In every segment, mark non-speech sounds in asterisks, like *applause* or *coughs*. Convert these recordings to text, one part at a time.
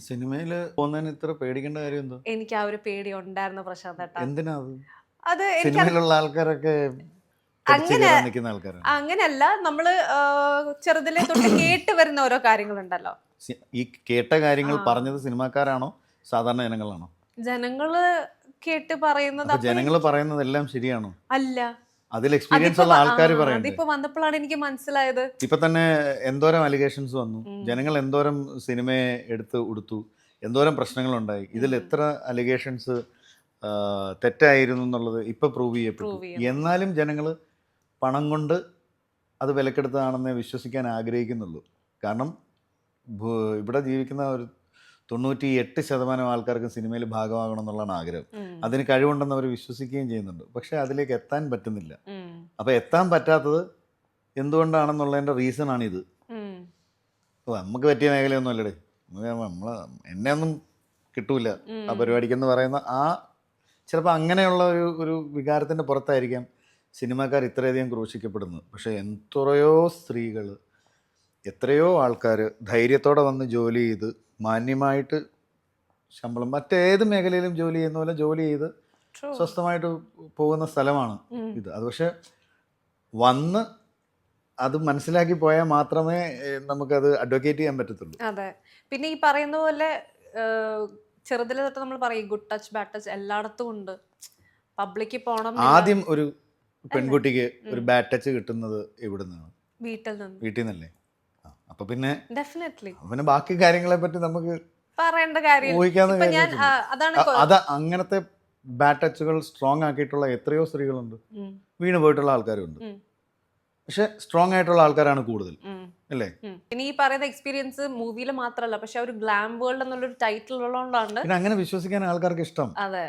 സിനിമയിൽ പോകുന്നതിന് ഇത്ര പേടിക്കേണ്ട കാര്യം എന്തോ? എനിക്ക് ആ ഒരു പേടി ഉണ്ടായിരുന്നു പ്രശാന്ത് ഏട്ടാ. എന്തിനാ അത്? അത് എനിക്ക് സിനിമയിലുള്ള ആൾക്കാരൊക്കെ അങ്ങനെ- കയറാൻ നിൽക്കുന്ന ആൾക്കാരാണ്. അങ്ങനെയല്ല നമ്മൾ ചെറുതിലെ തൊട്ട് *coughs* കേട്ട് വരുന്ന ഓരോ കാര്യങ്ങളുണ്ടല്ലോ. സി- ഈ കേട്ട കാര്യങ്ങൾ ആ. പറഞ്ഞത് സിനിമാക്കാരാണോ? സാധാരണ ജനങ്ങളാണോ? ജനങ്ങൾ കേട്ട് പറയുന്നത് അപ്പൊ അപ്പൊ ജനങ്ങൾ പറയുന്നതെല്ലാം ശരിയാണോ? അല്ല. അതിൽ എക്സ്പീരിയൻസ് ഉള്ള ആൾക്കാർ പറയുന്നത് ഇപ്പൊ വന്നപ്പോഴാണ് എനിക്ക് മനസ്സിലായത്. ഇപ്പൊ തന്നെ എന്തോരം അലിഗേഷൻസ് വന്നു. ജനങ്ങൾ എന്തോരം സിനിമയെ എടുത്ത് ഉടുത്തു. എന്തോരം പ്രശ്നങ്ങളുണ്ടായി. ഇതിൽ. എത്ര അലിഗേഷൻസ് തെറ്റായിരുന്നു എന്നുള്ളത് ഇപ്പൊ പ്രൂവ് ചെയ്യപ്പെട്ടു. എന്നാലും ജനങ്ങൾ പണം കൊണ്ട് അത് വിലക്കെടുത്തതാണെന്ന് വിശ്വസിക്കാൻ ആഗ്രഹിക്കുന്നുള്ളൂ. കാരണം ഇവിടെ ജീവിക്കുന്ന ഒരു തൊണ്ണൂറ്റി എട്ട് ശതമാനം ആൾക്കാർക്കും സിനിമയിൽ ഭാഗമാകണം എന്നുള്ളതാണ് ആഗ്രഹം. അതിന് കഴിവുണ്ടെന്ന് അവർ വിശ്വസിക്കുകയും ചെയ്യുന്നുണ്ട്. പക്ഷെ അതിലേക്ക് എത്താൻ പറ്റുന്നില്ല. അപ്പൊ അപ്പോൾ എത്താൻ പറ്റാത്തത് എന്തുകൊണ്ടാണെന്നുള്ളതിന്റെ റീസൺ ആണിത് ഇത് നമുക്ക് പറ്റിയ മേഖലയൊന്നും അല്ലടേ നമ്മൾ എന്നെ ഒന്നും കിട്ടൂല. ആ പരിപാടിക്കെന്ന് പറയുന്ന ആ ചിലപ്പോൾ അങ്ങനെയുള്ള ഒരു ഒരു വികാരത്തിന്റെ പുറത്തായിരിക്കാം സിനിമാക്കാർ ഇത്രയധികം ക്രൂശിക്കപ്പെടുന്നത്. പക്ഷെ എത്രയോ സ്ത്രീകൾ എത്രയോ ആൾക്കാർ ധൈര്യത്തോടെ വന്ന് ജോലി ചെയ്ത് മാന്യമായിട്ട് ശമ്പളം മറ്റേത് മേഖലയിലും ജോലി ചെയ്യുന്ന പോലെ ജോലി ചെയ്ത് സ്വസ്ഥമായിട്ട് പോകുന്ന സ്ഥലമാണ് ഇത്. അത് പക്ഷെ വന്ന് അത് മനസ്സിലാക്കി പോയാൽ മാത്രമേ നമുക്കത് അഡ്വക്കേറ്റ് ചെയ്യാൻ പറ്റത്തുള്ളൂ. അതെ. പിന്നെ ഈ പറയുന്ന പോലെ ചെറുതിലെ തൊട്ട് നമ്മൾ പറയും ഗുഡ് ടച്ച് ബാഡ് ടച്ച് എല്ലായിടത്തും ഉണ്ട്. പബ്ലിക്കിൽ പോണം ആദ്യം ഒരു പെൺകുട്ടിക്ക് ഒരു ബാഡ് ടച്ച് കിട്ടുന്നത് എവിടെ നിന്നാണ് വീട്ടിൽ നിന്ന്. വീട്ടിൽ നിന്നല്ലേ? അപ്പൊ പിന്നെ ഡെഫിനറ്റ്ലി പിന്നെ ബാക്കി കാര്യങ്ങളെ പറ്റി നമുക്ക് പറയേണ്ട കാര്യം ഊഹിക്കാവുന്ന ഞാൻ അതാണ് അത് അങ്ങനത്തെ ബാഡ് ടച്ചുകൾ സ്ട്രോങ് ആക്കിയിട്ടുള്ള എത്രയോ സ്ത്രീകളുണ്ട്. വീണ് പോയിട്ടുള്ള ആൾക്കാരുണ്ട്. പക്ഷെ സ്ട്രോങ് ആയിട്ടുള്ള ആൾക്കാരാണ് കൂടുതൽ. അല്ലേ? ഇനി ഈ പറയുന്ന എക്സ്പീരിയൻസ് മൂവിയിൽ മാത്രമല്ല പക്ഷെ ഒരു ഗ്ലാം വേൾഡ് എന്നുള്ളൊരു ടൈറ്റിൽ ഉള്ളതുകൊണ്ടാണ് പിന്നെ അങ്ങനെ വിശ്വസിക്കാൻ ആൾക്കാർക്ക് ഇഷ്ടം. അതെ.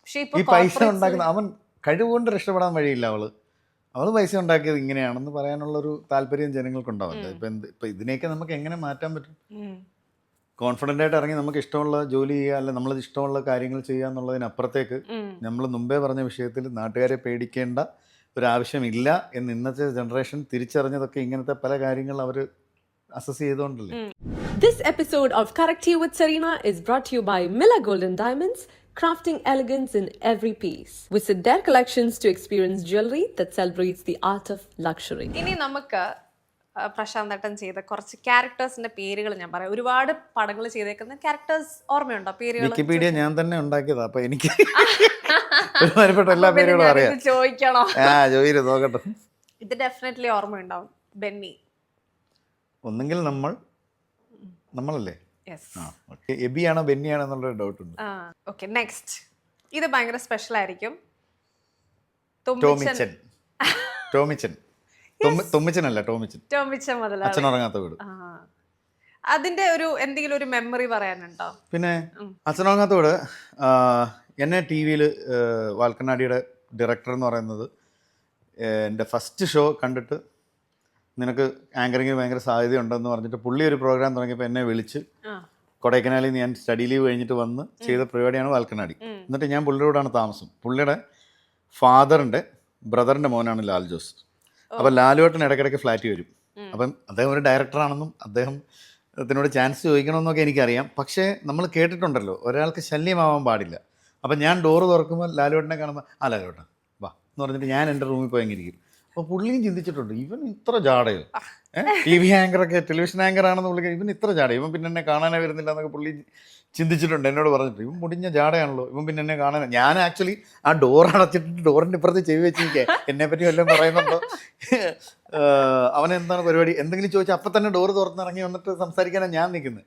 പക്ഷെ ഈ പൈസ ഉണ്ടാക്കുന്ന അവൻ കഴിവുകൊണ്ട് രക്ഷപ്പെടാൻ വഴിയില്ല അവൾ. അവൾ പൈസ ഉണ്ടാക്കിയത് ഇങ്ങനെയാണെന്ന് പറയാനുള്ള ഒരു താല്പര്യം ജനങ്ങൾക്കുണ്ടാവില്ല. ഇപ്പൊ എന്ത് ഇപ്പൊ ഇതിനെയൊക്കെ നമുക്ക് എങ്ങനെ മാറ്റാൻ പറ്റും? കോൺഫിഡന്റ് കോൺഫിഡന്റ് ആയിട്ട് ഇറങ്ങി നമുക്ക് ഇഷ്ടമുള്ള ജോലി ചെയ്യുക അല്ല നമ്മൾ ഇഷ്ടമുള്ള കാര്യങ്ങൾ ചെയ്യുക എന്നുള്ളതിനപ്പുറത്തേക്ക് നമ്മൾ മുമ്പേ പറഞ്ഞ വിഷയത്തിൽ നാട്ടുകാരെ പേടിക്കേണ്ട ഒരു ആവശ്യമില്ല എന്ന് ഇന്നത്തെ ജനറേഷൻ തിരിച്ചറിഞ്ഞതൊക്കെ ഇങ്ങനത്തെ പല കാര്യങ്ങൾ അവർ assess ചെയ്തുകൊണ്ടല്ലേ? This episode of correct you with Serena is brought you by Mila golden diamonds Diamonds, crafting elegance in every piece. Visit their collections to experience jewelry that celebrates the art of luxury. ഇനി നമുക്ക് ആ, ചെയ്ത കുറച്ച് ക്യാരക്ടേഴ്സിന്റെ പേരുകൾ ഞാൻ പറയാം. ഒരുപാട് പടങ്ങൾ ചെയ്തേക്കുന്ന ക്യാരക്ടേഴ്സ് ഓർമ്മയുണ്ടോ? പേരുകൾ വിക്കിപീഡിയ ഞാൻ തന്നെ ഉണ്ടാക്കിയതാ അപ്പൊ എനിക്ക് *laughs* ഒരുമാതിരിപ്പെട്ട എല്ലാ പേരുകളും അറിയാം. ചോദിക്കണോ? ആ ജോലി നോക്കട്ടെ. ഇത് ഡെഫിനറ്റ്ലി ഓർമ്മയുണ്ടാവും. ബെന്നി. ഒന്നെങ്കിൽ നമ്മൾ നമ്മളല്ലേ? എബിയാണോ ബെന്നിയാണോ എന്നുള്ള ഡൗട്ട് ഉണ്ട്. ഓക്കെ നെക്സ്റ്റ് ഇത് ഭയങ്കര സ്പെഷ്യൽ ആയിരിക്കും. ടോമിച്ചൻ. ടോമിച്ചൻ. ടോമിച്ചൻ അല്ല ടോമിച്ചൻ. ടോമിച്ചൻ മുതലാളി. അച്ഛൻ ഉറങ്ങാത്ത വീട്. അതിന്റെ ഒരു എന്തെങ്കിലും ഒരു മെമ്മറി പറയാനുണ്ടോ? പിന്നെ ഉം. അച്ഛനുറങ്ങാത്ത വീട് എന്നെ ടി വിയിൽ വാൽക്കണ്ണാടിയുടെ ഡയറക്ടർ എന്ന് പറയുന്നത് എന്റെ ഫസ്റ്റ് ഷോ കണ്ടിട്ട് നിനക്ക് ആങ്കറിങ്ങിന് ഭയങ്കര സാധ്യത ഉണ്ടെന്ന് പറഞ്ഞിട്ട് പുള്ളി ഒരു പ്രോഗ്രാം തുടങ്ങിയപ്പോൾ എന്നെ വിളിച്ച് കൊടൈക്കനാലിൽ നിന്ന് ഞാൻ സ്റ്റഡി ലീവ് കഴിഞ്ഞിട്ട് വന്ന് ചെയ്ത പരിപാടിയാണ് വാൽക്കനാടി. എന്നിട്ട് ഞാൻ പുള്ളിയോടാണ് താമസം. പുള്ളിയുടെ ഫാദറിന്റെ ബ്രദറിന്റെ മോനാണ് ലാൽ ജോസ്. അപ്പം ലാലുവേട്ടൻ ഇടയ്ക്കിടയ്ക്ക് ഫ്ലാറ്റ് വരും. അപ്പം അദ്ദേഹം ഒരു ഡയറക്ടറാണെന്നും അദ്ദേഹം അതിനോട് ചാൻസ് ചോദിക്കണമെന്നൊക്കെ എനിക്കറിയാം. പക്ഷേ നമ്മൾ കേട്ടിട്ടുണ്ടല്ലോ ഒരാൾക്ക് ശല്യമാവാൻ പാടില്ല. അപ്പം ഞാൻ ഡോറ് തുറക്കുമ്പോൾ ലാലുവേട്ടനെ കാണുമ്പോൾ ആ ലാലുവേട്ടൻ വാ എന്ന് പറഞ്ഞിട്ട് ഞാൻ എന്റെ റൂമിൽ പോയി അങ്ങനെ ഇരിക്കും അപ്പോൾ പുള്ളിയും ചിന്തിച്ചിട്ടുണ്ട് ഇവൻ ഇത്ര ജാടയോ? ടി വി ആങ്കറൊക്കെ ടെലിവിഷൻ ആങ്കർ ആണെന്ന് പുള്ളി ഇവൻ ഇത്ര ജാട ഇവൻ പിന്നെ എന്നെ കാണാനേ വരുന്നില്ല എന്നൊക്കെ പുള്ളി ചിന്തിച്ചിട്ടുണ്ട് എന്നോട് പറഞ്ഞിട്ട്. ഇവൻ മുടിഞ്ഞ ജാടയാണല്ലോ ഇവൻ പിന്നെ എന്നെ കാണാൻ ഞാൻ ആക്ച്വലി ആ ഡോർ അടച്ചിട്ട് ഡോറിന്റെ ഇപ്പുറത്ത് ചെവി വെച്ചിരിക്കേ. എന്നെ പറ്റി വല്ലതും പറയുന്നുണ്ടോ? അവനെന്താണ് പരിപാടി? എന്തെങ്കിലും ചോദിച്ചാൽ അപ്പം തന്നെ ഡോർ തുറന്നിറങ്ങി വന്നിട്ട് സംസാരിക്കാനാണ് ഞാൻ നിൽക്കുന്നത്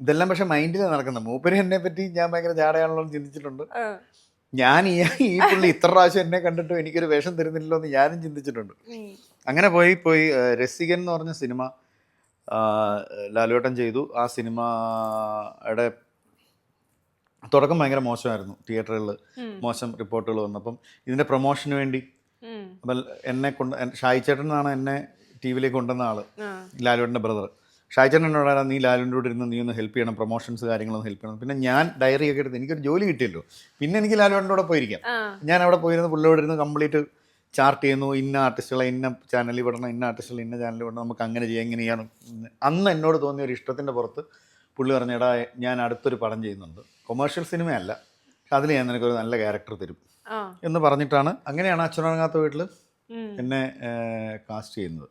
ഇതെല്ലാം പക്ഷേ മൈൻഡിലാണ് നടക്കുന്നത് മൂപ്പര് എന്നെ പറ്റി ഞാൻ ഭയങ്കര ജാടയാണല്ലോ എന്ന് ചിന്തിച്ചിട്ടുണ്ട്. ഞാൻ ഈ ഈ പുള്ളി *laughs* ഇത്ര പ്രാവശ്യം എന്നെ കണ്ടിട്ടും എനിക്കൊരു വേഷം തരുന്നില്ലല്ലോ എന്ന് ഞാനും ചിന്തിച്ചിട്ടുണ്ട്. അങ്ങനെ പോയി പോയി രസികൻ എന്ന് പറഞ്ഞ സിനിമ ലാലുവേട്ടൻ ചെയ്തു. ആ സിനിമയുടെ തുടക്കം ഭയങ്കര മോശമായിരുന്നു. തിയേറ്ററുകളിൽ മോശം റിപ്പോർട്ടുകൾ വന്നപ്പം. ഇതിന്റെ പ്രൊമോഷന് വേണ്ടി. അപ്പം എന്നെ കൊണ്ട് ഷായി ചേട്ടൻ എന്നാണ് എന്നെ ടി വിയിലേക്ക് കൊണ്ടുവന്ന ആൾ. ലാലുവേട്ടന്റെ ബ്രദർ ചേട്ടൻ നീ ലാലിന്റെ കൂടെ ഇരുന്ന് നീ ഒന്ന് ഹെൽപ്പ് ചെയ്യണം പ്രൊമോഷൻസ് കാര്യങ്ങളൊന്ന് ഹെൽപ്പ് ചെയ്യണം. പിന്നെ ഞാൻ ഡയറി ഒക്കെ എടുത്ത് എനിക്കൊരു ജോലി കിട്ടിയല്ലോ. പിന്നെ എനിക്ക് ലാലുവിന്റെ കൂടെ പോയിരിക്കാം. ഞാൻ അവിടെ പോയിരുന്ന പുള്ളിയോട് ഇരുന്ന് കംപ്ലീറ്റ് ചാർട്ട് ചെയ്യുന്നു. ഇന്ന ആർട്ടിസ്റ്റുകളെ ഇന്ന ചാനലിൽ വിടണം ഇന്ന ആർട്ടിസ്റ്റുകൾ ഇന്ന ചാനലിൽ വിടണം നമുക്ക് അങ്ങനെ ചെയ്യാം ഇങ്ങനെ ചെയ്യണം അന്ന് എന്നോട് തോന്നിയ ഒരു ഇഷ്ടത്തിന്റെ പുറത്ത് പുള്ളി പറഞ്ഞടാ ഞാൻ അടുത്തൊരു പടം ചെയ്യുന്നുണ്ട്. കൊമേഴ്ഷ്യൽ സിനിമയല്ല പക്ഷെ അതിൽ ഞാൻ നിനക്കൊരു നല്ല ക്യാരക്ടർ തരും. എന്ന് പറഞ്ഞിട്ടാണ് അങ്ങനെയാണ് അച്ഛനങ്ങാത്ത വീട്ടിൽ എന്നെ കാസ്റ്റ് ചെയ്യുന്നത്.